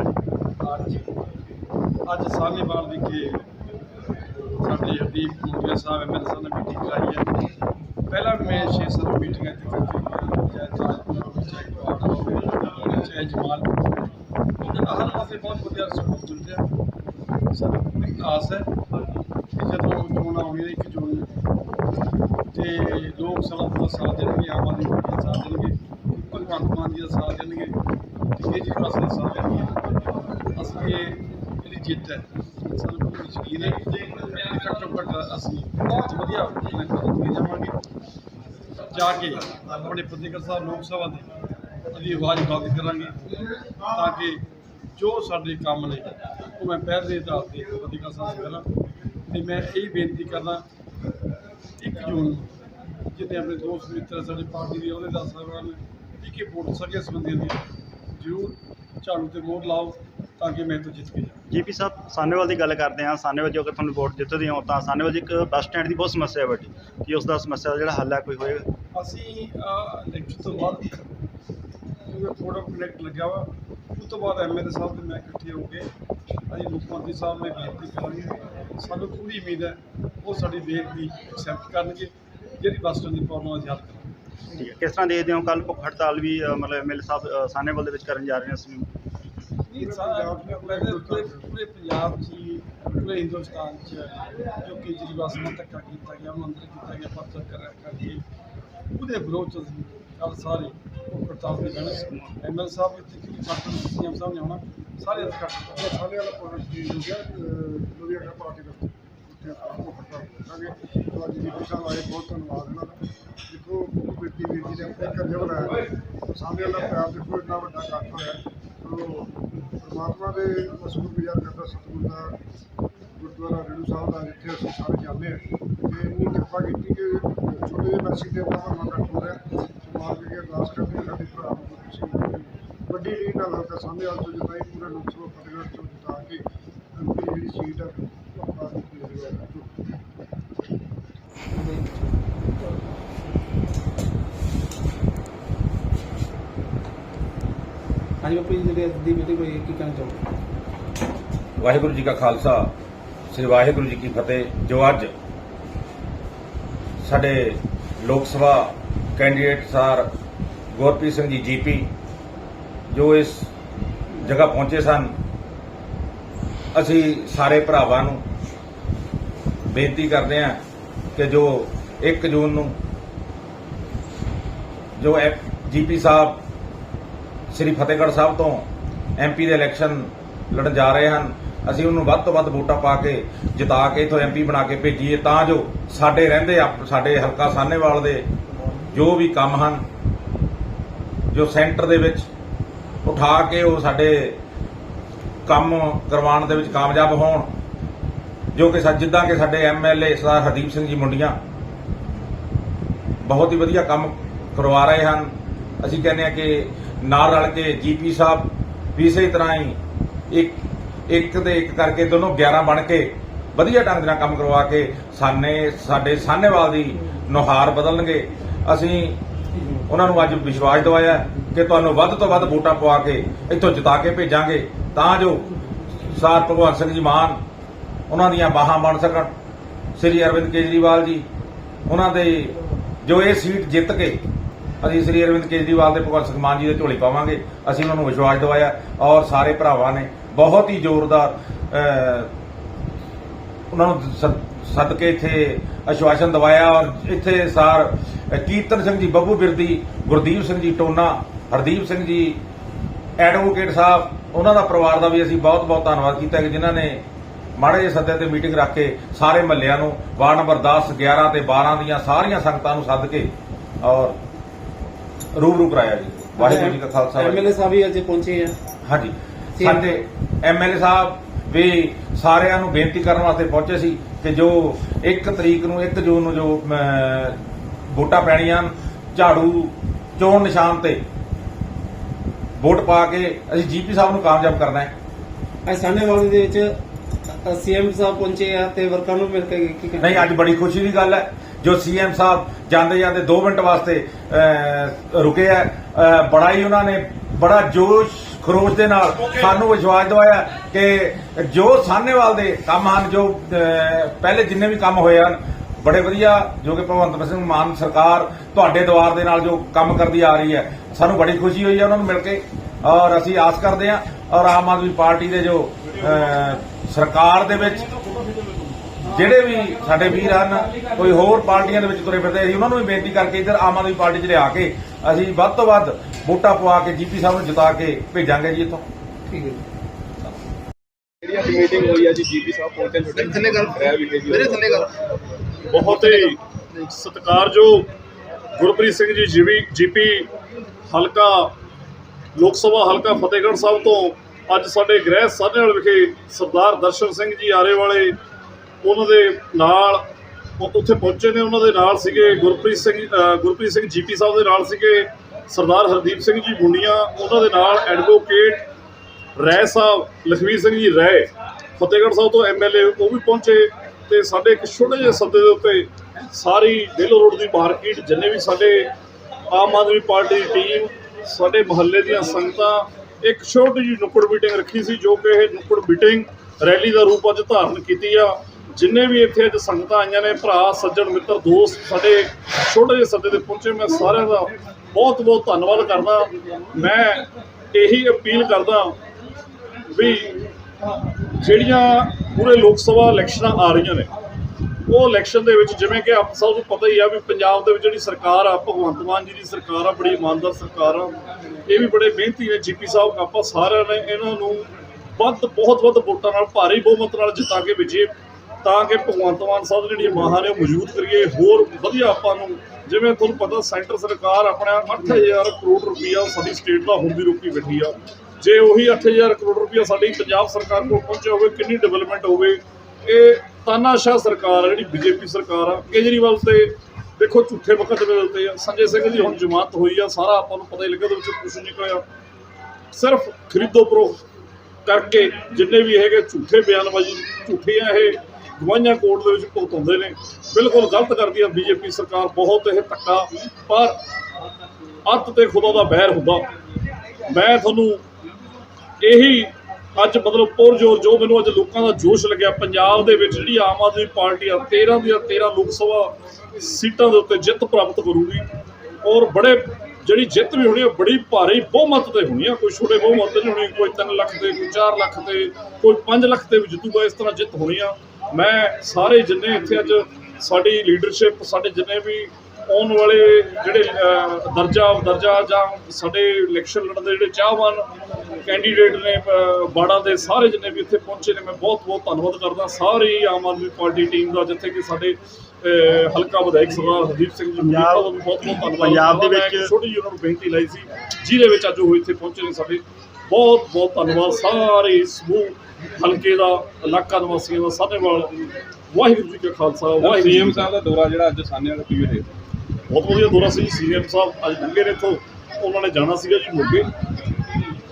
ਅੱਜ ਅੱਜ ਸਾਹਨੇਵਾਲ ਵਿਖੇ ਸਾਡੇ ਹਰਦੀਪ ਮੁੰਡਿਆ ਸਾਹਿਬ ਐਮਐਲ ਸਾਹਿਬ ਨੇ ਮੀਟਿੰਗ ਕਰਾਈ ਹੈ। ਪਹਿਲਾਂ ਵੀ ਮੈਂ 6-7 ਮੀਟਿੰਗਾਂ ਇੱਥੇ ਚਾਹੇ ਚਾਹੇ ਚਾਹੇ ਕੁਆਟਰ ਹੋਵੇ ਚਾਹੇ ਜਮਾਲ ਉਹਦਾ ਹਰ ਪਾਸੇ ਬਹੁਤ ਵਧੀਆ ਰਿਸਪੌਂਸ ਮਿਲ ਰਿਹਾ। ਸਾਨੂੰ ਪੂਰੀ ਆਸ ਹੈ ਕਿ ਜਦੋਂ ਚੋਣਾਂ ਹੋਣੀਆਂ ਇੱਕ ਜੂਨ ਨੂੰ, ਤੇ ਲੋਕ ਸਭਾ ਦਾ ਸਾਥ ਦੇਣਗੇ, ਆਮ ਆਦਮੀ ਪਾਰਟੀ ਦਾ ਸਾਥ ਦੇਣਗੇ, ਭਗਵੰਤ ਮਾਨ ਜੀ ਦਾ ਸਾਥ ਦੇਣਗੇ। ਤੇ ਕੇਜਰੀਵਾਲ ਅਸੀਂ ਦਾ ਸਾਥ ਅਸੀਂ ਇਹ ਜਿਹੜੀ ਜਿੱਤ ਹੈ, ਸਾਨੂੰ ਪੂਰੀ ਯਕੀਨ ਹੈ ਕਿ ਘੱਟੋ ਘੱਟ ਅਸੀਂ ਬਹੁਤ ਵਧੀਆ ਨਤੀਜੇ ਦੇ ਜਾਵਾਂਗੇ। ਜਾ ਕੇ ਆਪਣੇ ਫਤਿਹਗੜ੍ਹ ਸਾਹਿਬ ਲੋਕ ਸਭਾ ਦੇ ਅਸੀਂ ਆਵਾਜ਼ ਬੁਲੰਦ ਕਰਾਂਗੇ ਤਾਂ ਕਿ ਜੋ ਸਾਡੇ ਕੰਮ ਨੇ, ਉਹ ਮੈਂ ਪਹਿਲ ਦੇ ਆਧਾਰ ਤੇ ਫਤਿਹਗੜ੍ਹ ਸਾਹਿਬ ਕਰਾਂ। ਤੇ ਮੈਂ ਇਹ ਬੇਨਤੀ ਕਰਦਾ 1 ਜੂਨ ਨੂੰ ਆਪਣੇ ਦੋਸਤ ਮਿੱਤਰ ਸਾਡੇ ਪਾਰਟੀ ਦੇ ਅਹੁਦੇਦਾਰ ਸਾਹਿਬਾਨ ਨੇ, ਇੱਕ ਵੋਟ ਸਕੇ ਸੰਬੰਧੀਆਂ ਦੀ। ਜ਼ਰੂਰ ਝਾੜੂ ਤੇ ਮੋਹਰ ਲਾਓ ਤਾਂ ਕਿ ਮੈਂ ਤੋਂ ਜਿੱਤ ਕੇ ਜਾਵਾਂ। ਜੀਪੀ ਸਾਹਿਬ ਸਾਨੇਵਾਲ ਦੀ ਗੱਲ ਕਰਦੇ ਹਾਂ। ਸਾਨੇਵਾਲ ਜੋ ਅਗਰ ਤੁਹਾਨੂੰ ਵੋਟ ਜਿੱਤਦੇ ਹੋ ਤਾਂ ਸਾਨੇਵਾਲ ਇੱਕ ਬੱਸ ਸਟੈਂਡ ਦੀ ਬਹੁਤ ਸਮੱਸਿਆ ਹੈ ਵੱਡੀ ਕੀ ਉਸ ਦਾ ਸਮੱਸਿਆ ਦਾ ਜਿਹੜਾ ਹੱਲ ਹੈ ਕੋਈ ਹੋਏਗਾ। ਅਸੀਂ ਇਲੈਕਸ਼ਨ ਤੋਂ ਬਾਅਦ ਕਿਉਂਕਿ ਥੋੜਾ ਕਨੈਕਟ ਲੱਗਿਆ ਵਾ। ਉਸ ਤੋਂ ਬਾਅਦ ਐਮਐਲਏ ਸਾਹਿਬ ਤੇ ਮੈਂ ਇਕੱਠੇ ਹੋ ਕੇ ਅਸੀਂ ਮੁੱਖ ਮੰਤਰੀ ਸਾਹਿਬ ਨੇ ਬੇਨਤੀ ਕਰਾਂਗੇ ਸਾਨੂੰ ਪੂਰੀ ਉਮੀਦ ਹੈ ਉਹ ਸਾਡੀ ਬੇਨਤੀ ਐਕਸੈਪਟ ਕਰਨਗੇ। ਜਿਹੜੀ ਬੱਸ ਸਟੈਂਡ ਦੀ ਪ੍ਰੋਬਲਮ ਅਸੀਂ ਹੱਲ ਠੀਕ ਹੈ। ਕਿਸ ਤਰ੍ਹਾਂ ਦੇਖਦੇ ਹੋ ਕੱਲ ਭੁੱਖ ਹੜਤਾਲ ਵੀ ਅ, ਮਤਲਬ ਐਮਐਲਏ ਸਾਹਿਬ ਸਾਨੇਵਾਲ ਦੇ ਵਿੱਚ ਕਰਨ ਜਾ ਰਹੇ ਨੇ ਅਸੀਂ? ਇਹ ਸਾਰਾ ਪੂਰੇ ਪੂਰੇ ਪੰਜਾਬ 'ਚ ਹੀ, ਪੂਰੇ ਹਿੰਦੁਸਤਾਨ 'ਚ ਜੋ ਕੇਜਰੀਵਾਲ ਨਾਲ ਧੱਕਾ ਕੀਤਾ ਗਿਆ ਉਹਨੂੰ ਅੰਦਰ ਕੀਤਾ ਗਿਆ ਪਰਚਾ ਕਰ ਕਰਕੇ ਉਹਦੇ ਵਿਰੋਧ 'ਚ ਅਸੀਂ ਕੱਲ ਸਾਰੇ ਉਹ ਕਰਤਾਰ ਦੇ ਬਹਿਣੇ ਐਮਐਲ ਸਾਹਿਬ ਇੱਥੇ ਕੀ ਫਾਟਰ ਸੀਐਮ ਸਾਹਿਬ ਨੇ ਆਉਣਾ ਸਾਰੇ ਇੱਥੇ ਕੱਟ ਸਾਡੇ ਵਾਲਾ ਹੋ ਗਿਆ ਲੁਧਿਆਣਾ ਪਾਰਟੀ ਦਾ ਉੱਥੇ ਆਪਾਂ ਉਹ ਖੱਟਾ ਕਰਾਂਗੇ ਤੋਂ ਅੱਜ ਜੀ ਸਾਹਿਬ ਆਏ, ਬਹੁਤ ਧੰਨਵਾਦ ਇਹਨਾਂ ਦਾ। ਦੇਖੋ ਬੇਟੀ ਵੀਰ ਜੀ ਨੇ ਆਪਣੇ ਘਰ ਬਣਾਇਆ ਸਾਹਮਣੇ ਵਾਲਾ ਪਿਆਰ ਦੇਖੋ, ਇੰਨਾ ਵੱਡਾ ਇਕੱਠ ਹੋਇਆ ਤੋਂ ਪਰਮਾਤਮਾ ਦੇ ਮਸੂਰ ਗੁਜ਼ਾਰ ਕਰਦਾ ਸਤਿਗੁਰ ਦਾ, ਗੁਰਦੁਆਰਾ ਰੇਣੂ ਸਾਹਿਬ ਦਾ, ਜਿੱਥੇ ਅਸੀਂ ਸਾਰੇ ਜਾਂਦੇ ਹਾਂ। ਤੇ ਇੰਨੀ ਕਿਰਪਾ ਕੀਤੀ ਕਿ ਛੋਟੇ ਜਿਹੇ ਮੈਸੇਜ ਦੇ ਉੱਪਰ ਮਨ ਇਕੱਠ ਹੋ ਰਿਹਾ ਸਮਾਜ ਦੀ ਅਰਦਾਸ ਕਰਦੇ ਸਾਡੇ ਭਰਾ ਨੂੰ ਤੁਸੀਂ ਵੱਡੀ ਲੀਡ ਨਾਲ ਹਲਕਾ ਸਾਹਮਣੇ ਵਾਲ ਤੋਂ ਜਿਤਾਈ ਪੂਰੇ ਲੋਕ ਸਭਾ ਫਤਿਹਗੜ੍ਹ ਤੋਂ ਜਿਤਾ ਕੇ ਐਮਪੀ ਜਿਹੜੀ ਸੀਟ ਹੈ ਹਾਂਜੀ ਬਾਪੂ ਜੀ ਜਿਹੜੇ ਅੱਜ ਦੀ ਮੀਟਿੰਗ ਹੋਈ ਹੈ, ਕੀ ਕਹਿਣਾ ਚਾਹੋਗੇ? ਵਾਹਿਗੁਰੂ ਜੀ ਕਾ ਖਾਲਸਾ ਸ੍ਰੀ ਵਾਹਿਗੁਰੂ ਜੀ ਕੀ ਫਤਿਹ। ਜੋ ਅੱਜ ਸਾਡੇ Lok Sabha candidate sir Gurpreet Singh ji GP ਜੋ ਇਸ ਜਗ੍ਹਾ ਪਹੁੰਚੇ ਸਨ ਅਸੀਂ ਸਾਰੇ ਭਰਾਵਾਂ ਨੂੰ ਬੇਨਤੀ ਕਰਦੇ ਹਾਂ ਕਿ ਜੋ 1 ਜੂਨ ਨੂੰ ਜੋ ਜੀਪੀ ਸਾਹਿਬ, ਸ੍ਰੀ ਫਤਿਹਗੜ੍ਹ ਸਾਹਿਬ ਤੋਂ ਐਮਪੀ ਦੇ ਇਲੈਕਸ਼ਨ ਲੜਨ ਜਾ ਰਹੇ ਹਨ, ਅਸੀਂ ਉਹਨੂੰ ਵੱਧ ਤੋਂ ਵੱਧ ਵੋਟਾਂ ਪਾ ਕੇ ਜਿਤਾ ਕੇ ਇਥੋਂ ਐਮਪੀ ਬਣਾ ਕੇ ਭੇਜੀਏ ਤਾਂ ਜੋ ਸਾਡੇ ਰਹਿੰਦੇ ਆਪ- ਸਾਡੇ ਹਲਕਾ ਸਾਹਨੇਵਾਲ ਦੇ ਜੋ ਵੀ ਕੰਮ ਹਨ, ਜੋ ਸੈਂਟਰ ਦੇ ਵਿੱਚ ਉਠਾ ਕੇ ਉਹ ਸਾਡੇ ਕੰਮ ਕਰਵਾਉਣ ਦੇ ਵਿੱਚ ਕਾਮਯਾਬ ਹੋਣ, ਜੋ ਕਿ ਸਾ- ਜਿੱਦਾਂ ਕਿ ਸਾਡੇ ਐਮਐਲਏ ਸਰਦਾਰ ਹਰਦੀਪ ਸਿੰਘ ਜੀ ਮੁੰਡੀਆਂ ਬਹੁਤ ਹੀ ਵਧੀਆ ਕੰਮ ਕਰਵਾ ਰਹੇ ਹਨ। ਅਸੀਂ ਕਹਿੰਦੇ ਹਾਂ ਕਿ ਨਾਲ ਰਲ ਕੇ ਜੀਪੀ ਸਾਹਿਬ ਵੀ ਇਸੇ ਤਰ੍ਹਾਂ ਹੀ ਇੱਕ ਇੱਕ ਦੇ ਇੱਕ ਕਰਕੇ ਦੋਨੋਂ 11 ਬਣ ਕੇ ਵਧੀਆ ਢੰਗ ਨਾਲ ਕੰਮ ਕਰਵਾ ਕੇ ਸਾਨੇ, ਸਾਡੇ ਸਾਹਨੇਵਾਲ ਦੀ ਨੁਹਾਰ ਬਦਲਣਗੇ। ਅਸੀਂ ਉਹਨਾਂ ਨੂੰ ਅੱਜ ਵਿਸ਼ਵਾਸ ਦਿਵਾਇਆ ਕਿ ਤੁਹਾਨੂੰ ਵੱਧ ਤੋਂ ਵੱਧ ਵੋਟਾਂ ਪਵਾ ਕੇ ਇੱਥੋਂ ਜਿਤਾ ਕੇ ਭੇਜਾਂਗੇ, ਤਾਂ ਜੋ ਸਾਰ ਭਗਵੰਤ ਸਿੰਘ ਜੀ ਮਾਨ, ਉਹਨਾਂ ਦੀਆਂ ਬਾਹਾਂ ਬਣ ਸਕਣ। ਸ੍ਰੀ ਅਰਵਿੰਦ ਕੇਜਰੀਵਾਲ ਜੀ, ਉਹਨਾਂ ਦੇ ਜੋ ਇਹ ਸੀਟ ਜਿੱਤ ਕੇ ਅਸੀਂ ਸ੍ਰੀ ਅਰਵਿੰਦ ਕੇਜਰੀਵਾਲ ਦੇ ਭਗਵੰਤ ਸਿੰਘ ਮਾਨ ਜੀ ਦੇ ਝੋਲੇ ਪਾਵਾਂਗੇ, ਅਸੀਂ ਉਹਨਾਂ ਨੂੰ ਵਿਸ਼ਵਾਸ ਦਿਵਾਇਆ ਔਰ ਸਾਰੇ ਭਰਾਵਾਂ ਨੇ ਬਹੁਤ ਹੀ ਜ਼ੋਰਦਾਰ ਉਹਨਾਂ ਨੂੰ ਸਦ- ਸਦਕੇ ਇੱਥੇ ਅਸ਼ਵਾਸਨ ਦਿਵਾਇਆ ਔਰ ਇੱਥੇ ਸਾਰ ਕੀਰਤਨ ਸਿੰਘ ਜੀ, ਬੱਬੂ ਬਿਰਦੀ, ਗੁਰਦੀਪ ਸਿੰਘ ਜੀ, ਟੋਨਾ ਹਰਦੀਪ ਸਿੰਘ ਜੀ ਐਡਵੋਕੇਟ ਸਾਹਿਬ ਉਹਨਾਂ ਦਾ ਪਰਿਵਾਰ ਦਾ ਵੀ ਅਸੀਂ ਬਹੁਤ ਬਹੁਤ ਧੰਨਵਾਦ ਕੀਤਾ ਕਿ ਜਿਨ੍ਹਾਂ ਨੇ ਮਾੜੇ ਜਿਹੇ ਸੱਦੇ ਤੇ ਮੀਟਿੰਗ ਰੱਖ ਕੇ ਸਾਰੇ ਮਹੱਲਿਆਂ ਨੂੰ ਵਾਰਡ ਨੰਬਰ 10 11 ਤੇ 12 ਦੀਆਂ ਸਾਰੀਆਂ ਸੰਗਤਾਂ ਨੂੰ ਸੱਦ ਕੇ ਔਰ ਰੂਬਰੂ ਕਰਾਇਆ ਜੀ ਵਾਹਿਗੁਰੂ ਜੀ ਕਾ ਖਾਲਸਾ ਐਮਐਲਏ ਸਾਹਿਬ ਵੀ ਅੱਜ ਪਹੁੰਚੇ ਆ ਹਾਂਜੀ। ਸਾਡੇ ਐਮਐਲਏ ਸਾਹਿਬ ਵੀ ਸਾਰਿਆਂ ਨੂੰ ਬੇਨਤੀ ਕਰਨ ਵਾਸਤੇ ਪਹੁੰਚੇ ਸੀ ਕਿ ਜੋ 1 ਤਰੀਕ ਨੂੰ 1 ਜੂਨ ਨੂੰ ਜੋ ਵੋਟਾਂ ਪੈਣੀਆਂ ਝਾੜੂ ਚੋਣ ਨਿਸ਼ਾਨ ਤੇ ਵੋਟ ਪਾ ਕੇ ਅਸੀਂ ਜੀਪੀ ਸਾਹਿਬ ਨੂੰ ਕਾਮਯਾਬ ਕਰਨਾ ਹੈ। ਅੱਜ ਸਾਹਨੇਵਾਲ ਦੇ ਵਿੱਚ ਸੀਐਮ ਸਾਹਿਬ ਪਹੁੰਚੇ ਆ ਤੇ ਵਰਕਰਾਂ ਨੂੰ ਮਿਲ ਕੇ ਕੀ ਨਹੀਂ ਅੱਜ ਬੜੀ ਖੁਸ਼ੀ ਦੀ ਗੱਲ ਹੈ। ਜੋ ਸੀਐਮ ਸਾਹਿਬ ਜਾਂਦੇ ਜਾਂਦੇ 2 ਮਿੰਟ ਵਾਸਤੇ ਰੁਕੇ ਆ ਬੜਾ ਹੀ ਉਹਨਾਂ ਨੇ ਬੜਾ ਜੋਸ਼ ਖਰੋਸ਼ ਦੇ ਨਾਲ ਸਾਨੂੰ ਵਿਸ਼ਵਾਸ ਦਿਵਾਇਆ ਕਿ ਜੋ ਸਾਹਨੇਵਾਲ ਦੇ ਕੰਮ ਹਨ ਜੋ ਪਹਿਲੇ ਜਿੰਨੇ ਵੀ ਕੰਮ ਹੋਏ ਹਨ ਬੜੇ ਵਧੀਆ ਜੋ ਕਿ ਭਗਵੰਤ ਸਿੰਘ ਮਾਨ ਸਰਕਾਰ ਤੁਹਾਡੇ ਦੁਆਰ ਦੇ ਨਾਲ ਜੋ ਕੰਮ ਕਰਦੀ ਆ ਰਹੀ ਹੈ ਸਾਨੂੰ ਬੜੀ ਖੁਸ਼ੀ ਹੋਈ ਹੈ ਉਹਨਾਂ ਨੂੰ ਮਿਲ ਕੇ। ਔਰ ਅਸੀਂ ਆਸ ਕਰਦੇ ਹਾਂ ਔਰ ਆਮ ਆਦਮੀ ਪਾਰਟੀ ਦੇ ਜੋ ਸਰਕਾਰ ਦੇ ਵਿੱਚ ਜਿਹੜੇ ਵੀ ਸਾਡੇ ਵੀਰ ਹਨ ਕੋਈ ਹੋਰ ਪਾਰਟੀਆਂ ਦੇ ਵਿੱਚ ਤੁਰੇ ਫਿਰਦੇ ਅਸੀਂ ਉਹਨਾਂ ਨੂੰ ਵੀ ਬੇਨਤੀ ਕਰਕੇ ਇੱਧਰ ਆਮ ਆਦਮੀ ਪਾਰਟੀ 'ਚ ਲਿਆ ਕੇ ਅਸੀਂ ਵੱਧ ਤੋਂ ਵੱਧ ਵੋਟਾਂ ਪਵਾ ਕੇ ਜੀਪੀ ਸਾਹਿਬ ਨੂੰ ਜਿਤਾ ਕੇ ਭੇਜਾਂਗੇ ਜੀ ਇੱਥੋਂ। ਠੀਕ ਹੈ ਜੀ। ਜਿਹੜੀ ਅੱਜ ਮੀਟਿੰਗ ਹੋਈ ਹੈ ਜੀ ਜੀਪੀ ਸਾਹਿਬ ਪਹੁੰਚੇ ਤੁਹਾਡੇ ਥੱਲੇ ਗੱਲ ਮੇਰੇ ਥੱਲੇ ਗੱਲ। ਬਹੁਤ ਹੀ ਸਤਿਕਾਰਯੋਗ ਗੁਰਪ੍ਰੀਤ ਸਿੰਘ ਜੀ, ਜੀਵੀ, ਜੀਪੀ ਹਲਕਾ, ਲੋਕ ਸਭਾ ਹਲਕਾ ਫਤਿਹਗੜ੍ਹ ਸਾਹਿਬ ਤੋਂ ਅੱਜ ਸਾਡੇ ਗ੍ਰਹਿ ਸਾਧੇਵਾਲ ਵਿਖੇ ਸਰਦਾਰ ਦਰਸ਼ਨ ਸਿੰਘ ਜੀ ਆਰੇ ਵਾਲੇ ਉਹਨਾਂ ਦੇ ਨਾਲ ਉੱਥੇ ਪਹੁੰਚੇ ਨੇ, ਉਹਨਾਂ ਦੇ ਨਾਲ ਸੀਗੇ ਗੁਰਪ੍ਰੀਤ ਸਿੰਘ ਗੁਰਪ੍ਰੀਤ ਸਿੰਘ ਜੀਪੀ ਸਾਹਿਬ ਦੇ ਨਾਲ ਸੀਗੇ ਸਰਦਾਰ ਹਰਦੀਪ ਸਿੰਘ ਜੀ ਗੁੰਡੀਆਂ ਉਹਨਾਂ ਦੇ ਨਾਲ ਐਡਵੋਕੇਟ ਰਾਏ ਸਾਹਿਬ, ਲਖਵੀਰ ਸਿੰਘ ਜੀ ਰਾਏ, ਫਤਿਹਗੜ੍ਹ ਸਾਹਿਬ ਤੋਂ ਐਮਐਲਏ ਉਹ ਵੀ ਪਹੁੰਚੇ। ਤੇ ਸਾਡੇ ਇੱਕ ਛੋਟੇ ਜਿਹੇ ਸੱਦੇ ਦੇ ਉੱਤੇ ਸਾਰੀ ਡੇਲੋ ਰੋਡ ਦੀ ਮਾਰਕੀਟ, ਜਿੰਨੇ ਵੀ ਸਾਡੇ ਆਮ ਆਦਮੀ ਪਾਰਟੀ ਦੀ ਟੀਮ ਸਾਡੇ ਮੁਹੱਲੇ ਦੀਆਂ ਸੰਗਤਾਂ, ਇੱਕ ਛੋਟੀ ਜਿਹੀ ਨੁੱਕੜ ਮੀਟਿੰਗ ਰੱਖੀ ਸੀ ਜੋ ਕਿ ਇਹ ਨੁੱਕੜ ਮੀਟਿੰਗ ਰੈਲੀ ਦਾ ਰੂਪ ਅੱਜ ਧਾਰਨ ਕੀਤੀ ਆ। ਜਿੰਨੇ ਵੀ ਇੱਥੇ ਅੱਜ ਸੰਗਤਾਂ ਆਈਆਂ ਨੇ, ਭਰਾ, ਸੱਜਣ, ਮਿੱਤਰ, ਦੋਸਤ, ਸਾਡੇ ਛੋਟੇ ਜਿਹੇ ਸੱਦੇ ਤੇ ਪਹੁੰਚੇ, ਮੈਂ ਸਾਰਿਆਂ ਦਾ ਬਹੁਤ ਬਹੁਤ ਧੰਨਵਾਦ ਕਰਦਾ। ਮੈਂ ਇਹੀ ਅਪੀਲ ਕਰਦਾ ਵੀ ਜਿਹੜੀਆਂ ਪੂਰੇ ਲੋਕ ਸਭਾ ਇਲੈਕਸ਼ਨਾਂ ਆ ਰਹੀਆਂ ਨੇ। ਉਹ ਇਲੈਕਸ਼ਨ ਦੇ ਵਿੱਚ ਜਿਵੇਂ ਕਿ ਆਪ ਸਭ ਨੂੰ ਪਤਾ ਹੀ ਆ ਵੀ ਪੰਜਾਬ ਦੇ ਵਿੱਚ ਜਿਹੜੀ ਸਰਕਾਰ ਆ, ਭਗਵੰਤ ਮਾਨ ਜੀ ਦੀ ਸਰਕਾਰ ਆ, ਬੜੀ ਇਮਾਨਦਾਰ ਸਰਕਾਰ ਆ। ਇਹ ਵੀ ਬੜੇ ਮਿਹਨਤੀ ਨੇ, ਜੀਪੀ ਸਾਹਿਬ ਆਪਾਂ ਸਾਰਿਆਂ ਨੇ ਇਹਨਾਂ ਨੂੰ ਵੱਧ, ਬਹੁਤ ਵੱਧ ਵੋਟਾਂ ਨਾਲ, ਭਾਰੀ ਬਹੁਮਤ ਨਾਲ ਜਿਤਾ ਕੇ ਭੇਜੀਏ ਤਾਂ ਕਿ ਭਗਵੰਤ ਮਾਨ ਸਾਹਿਬ ਦੀ ਜਿਹੜੀਆਂ ਮਾਹਾਂ ਨੇ ਉਹ ਮੌਜੂਦ ਕਰੀਏ। ਹੋਰ ਵਧੀਆ ਆਪਾਂ ਨੂੰ, ਜਿਵੇਂ ਤੁਹਾਨੂੰ ਪਤਾ, ਸੈਂਟਰ ਸਰਕਾਰ ਆਪਣਾ 8000 ਕਰੋੜ ਰੁਪਈਆ ਸਾਡੀ ਸਟੇਟ ਦਾ ਹੁੰਦੀ ਵੀ ਰੋਕੀ ਬੈਠੀ ਆ। ਜੇ ਉਹੀ 8000 ਕਰੋੜ ਰੁਪਇਆ ਸਾਡੀ ਪੰਜਾਬ ਸਰਕਾਰ ਕੋਲ ਪਹੁੰਚਿਆ ਹੋਵੇ, ਕਿੰਨੀ ਡਿਵੈਲਪਮੈਂਟ ਹੋਵੇ, ਇਹ ਤਾਨਾਸ਼ਾਹ ਸਰਕਾਰ ਆ, ਜਿਹੜੀ ਬੀਜੇਪੀ ਸਰਕਾਰ ਆ, ਕੇਜਰੀਵਾਲ ਤੇ ਦੇਖੋ ਝੂਠੇ ਮੁਕੱਦਮੇ ਦੇ ਉੱਤੇ ਆ। ਸੰਜੇ ਸਿੰਘ ਦੀ ਹੁਣ ਜ਼ਮਾਨਤ ਹੋਈ ਆ, ਸਾਰਾ ਆਪਾਂ ਨੂੰ ਪਤਾ ਹੀ ਲੱਗਾ, ਉਹਦੇ ਵਿੱਚ ਕੁਝ ਨਹੀਂ ਹੋਇਆ। ਸਿਰਫ ਖਰੀਦੋ ਪ੍ਰੋ ਕਰਕੇ ਜਿੰਨੇ ਵੀ ਹੈਗੇ ਝੂਠੇ ਬਿਆਨਬਾਜ਼ੀ ਝੂਠੀਆਂ ਇਹ ਗਵਾਈਆਂ ਕੋਰਟ ਦੇ ਵਿੱਚ ਭੁਗਤਾਉਂਦੇ ਨੇ। ਬਿਲਕੁਲ ਗਲਤ ਕਰਦੀ ਆ ਬੀਜੇਪੀ ਸਰਕਾਰ, ਬਹੁਤ ਇਹ ਧੱਕਾ। ਪਰ ਅੱਤ ਤੇ ਖੁਦਾ ਦਾ ਬਹਿਰ ਹੁੰਦਾ। ਮੈਂ ਤੁਹਾਨੂੰ ਇਹੀ ਅੱਜ ਮਤਲਬ ਪੁਰਜੋਰ ਜੋ ਮੈਨੂੰ ਅੱਜ ਲੋਕਾਂ ਦਾ ਜੋਸ਼ ਲੱਗਿਆ, ਪੰਜਾਬ ਦੇ ਵਿੱਚ ਜਿਹੜੀ ਆਮ ਆਦਮੀ ਪਾਰਟੀ ਆ 13 ਦੀਆਂ 13 ਲੋਕ ਸਭਾ ਸੀਟਾਂ ਦੇ ਉੱਤੇ ਜਿੱਤ ਪ੍ਰਾਪਤ ਕਰੂਗੀ ਔਰ ਬੜੇ ਜਿਹੜੀ ਜਿੱਤ ਵੀ ਹੋਣੀ ਆ ਬੜੀ ਭਾਰੀ ਬਹੁਮਤ ਤੇ ਹੋਣੀ ਆ, ਕੋਈ ਛੋਟੇ ਬਹੁਮਤ ਤੇ ਨਹੀਂ ਹੋਣੀ, ਕੋਈ 3 ਲੱਖ ਤੇ, ਕੋਈ 4 ਲੱਖ ਤੇ, ਕੋਈ 5 ਲੱਖ ਤੇ ਵੀ ਜਿੱਤੂਗਾ, ਇਸ ਤਰ੍ਹਾਂ ਜਿੱਤ ਹੋਣੀ ਆ। ਮੈਂ ਸਾਰੇ ਜਿੰਨੇ ਇੱਥੇ ਅੱਜ ਸਾਡੀ ਲੀਡਰਸ਼ਿਪ ਸਾਡੇ ਜਿੰਨੇ ਵੀ ਆਉਣ ਵਾਲੇ ਜਿਹੜੇ ਦਰਜਾ ਦਰਜਾ ਜਾਂ ਸਾਡੇ ਇਲੈਕਸ਼ਨ ਲੜਨ ਦੇ ਜਿਹੜੇ ਚਾਹਵਾਨ ਕੈਂਡੀਡੇਟ ਨੇ ਬਾੜਾ ਦੇ ਸਾਰੇ ਜਿੰਨੇ ਵੀ ਇੱਥੇ ਪਹੁੰਚੇ ਨੇ ਮੈਂ ਬਹੁਤ ਬਹੁਤ ਧੰਨਵਾਦ ਕਰਦਾ। ਸਾਰੀ ਆਮ ਆਦਮੀ ਪਾਰਟੀ ਟੀਮ ਦਾ ਜਿੱਥੇ ਕਿ ਸਾਡੇ ਹਲਕਾ ਵਿਧਾਇਕ ਸਰਦਾਰ ਹਰਦੀਪ ਸਿੰਘ ਜੀ ਦਾ ਵੀ ਬਹੁਤ ਬਹੁਤ ਧੰਨਵਾਦ ਪੰਜਾਬ ਦੇ ਵਿੱਚ- ਛੋਟੀ ਜਿਹੀ ਉਹਨਾਂ ਨੂੰ ਬੇਨਤੀ ਲਾਈ ਸੀ ਜਿਹਦੇ ਵਿੱਚ ਅੱਜ ਉਹ ਇੱਥੇ ਪਹੁੰਚੇ ਨੇ ਸਾਡੇ। ਬਹੁਤ ਬਹੁਤ ਧੰਨਵਾਦ। ਸਾਰੇ ਸਮੂਹ ਹਲਕੇ ਦਾ ਇਲਾਕਾ ਨਿਵਾਸੀਆਂ ਦਾ ਸਾਧੇਵਾਲ ਵਾਹਿਗੁਰੂ ਜੀ ਕਾ ਖਾਲਸਾ ਵਾਹਿਗੁਰੂ ਜੀ ਸੀਐਮ ਸਾਹਿਬ ਦਾ ਦੌਰਾ ਜਿਹੜਾ ਅੱਜ ਸਾਹਨੇ ਵਾਲਾ ਕਿਵੇਂ ਰਿਹਾ ਬਹੁਤ ਵਧੀਆ ਦੌਰਾ ਸੀ ਸੀਐਮ ਸਾਹਿਬ। ਅੱਜ ਲੰਘੇ ਨੇ ਇੱਥੋਂ ਉਹਨਾਂ ਨੇ ਜਾਣਾ ਸੀਗਾ ਜੀ ਮੋਗੇ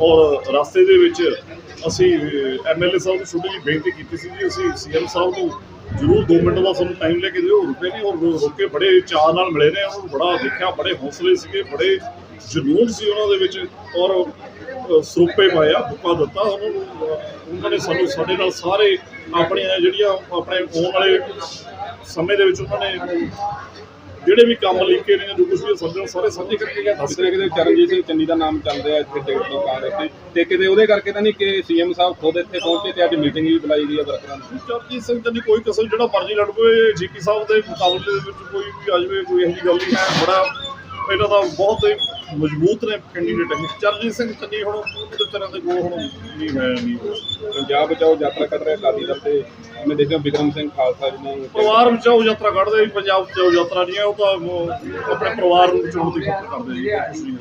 ਔਰ ਰਸਤੇ ਦੇ ਵਿੱਚ ਅਸੀਂ ਐਮਐਲਏ ਸਾਹਿਬ ਨੂੰ ਛੋਟੀ ਜਿਹੀ ਬੇਨਤੀ ਕੀਤੀ ਸੀ ਜੀ ਅਸੀਂ ਸੀਐਮ ਸਾਹਿਬ ਨੂੰ ਜ਼ਰੂਰ 2 ਮਿੰਟ ਦਾ ਸਾਨੂੰ ਟਾਈਮ ਲੈ ਕੇ ਦਿਓ ਰੁਕੇ ਨਹੀਂ ਔਰ ਰੁਕੇ ਬੜੇ ਚਾਅ ਨਾਲ ਮਿਲੇ ਨੇ ਉਹਨਾਂ ਨੂੰ ਬੜਾ ਦੇਖਿਆ ਬੜੇ ਹੌਸਲੇ ਸੀਗੇ ਬੜੇ ਜਨੂਨ ਸੀ ਉਹਨਾਂ ਦੇ ਵਿੱਚ ਔਰ ਅ, ਸਰੂਪੇ ਪਾਇਆ ਬੁੱਕਾ ਦਿੱਤਾ ਉਹਨਾਂ ਨੂੰ ਉਹਨਾਂ ਨੇ ਸਾਨੂੰ ਸਾਡੇ ਨਾਲ ਸਾਰੇ ਆਪਣੀਆਂ ਜਿਹੜੀਆਂ ਆਪਣੇ ਆਉਣ ਵਾਲੇ ਸਮੇਂ ਦੇ ਵਿੱਚ ਉਹਨਾਂ ਨੇ ਜਿਹੜੇ ਵੀ ਕੰਮ ਲਿਖੇ ਨੇ ਜੋ ਕੁਝ ਵੀ ਸਾਡੇ ਸਾਰੇ ਸਾਂਝੇ ਕਰਕੇ ਗਏ। ਕਿਤੇ ਕਿਤੇ ਚਰਨਜੀਤ ਸਿੰਘ ਚੰਨੀ ਦਾ ਨਾਮ ਚੱਲ ਰਿਹਾ ਇੱਥੇ ਟਿਕਟ ਤੋਂ ਕਾਂਗਰਸ ਤੇ ਤੇ ਕਿਤੇ ਉਹਦੇ ਕਰਕੇ ਤਾਂ ਨਹੀਂ ਕਿ ਸੀਐਮ ਸਾਹਿਬ ਖੁਦ ਇੱਥੇ ਪਹੁੰਚੇ ਤੇ ਅੱਜ ਮੀਟਿੰਗ ਵੀ ਬੁਲਾਈ ਗਈ ਹੈ ਵਰਕਰਾਂ ਦੀ? ਚਰਨਜੀਤ ਸਿੰਘ ਨਹੀਂ ਕੋਈ ਕਸਰ ਜਿਹੜਾ ਮਰਜ਼ੀ ਲੜ ਪਵੇ ਜੀਪੀ ਸਾਹਿਬ ਦੇ ਮੁਕਾਬਲੇ ਦੇ ਵਿੱਚ ਕੋਈ ਵੀ ਆ ਜਾਵੇ ਕੋਈ ਇਹੋ ਜਿਹੀ ਗੱਲ ਨਹੀਂ ਹੈ। ਬੜਾ ਇਹਨਾਂ ਦਾ ਬਹੁਤ ਹੀ ਮਜ਼ਬੂਤ ਨੇ ਕੈਂਡੀਡੇਟ ਹੈ। ਚਰਨਜੀਤ ਸਿੰਘ ਚੰਨੀ ਹੁਣ ਉਹਦੇ ਤਰ੍ਹਾਂ ਦੇ ਗੋ ਹੁਣ ਨਹੀਂ ਹੈ ਨਹੀਂ। ਪੰਜਾਬ ਬਚਾਓ ਯਾਤਰਾ ਕੱਢ ਰਿਹਾ ਅਕਾਲੀ ਦਲ ਤੇ। ਮੈਂ ਦੇਖਿਆ ਬਿਕਰਮ ਸਿੰਘ ਖਾਲਸਾ ਜੀ ਨੇ ਪਰਿਵਾਰ ਬਚਾਓ ਯਾਤਰਾ ਕੱਢਦੇ ਵੀ ਪੰਜਾਬ ਬਚਾਓ ਯਾਤਰਾ ਨਹੀਂ ਹੈ, ਉਹ ਤਾਂ ਆਪਣੇ ਪਰਿਵਾਰ ਨੂੰ ਬਚਾਉਣ ਦੀ ਫਿਕਰ ਕਰਦੇ ਜੀ।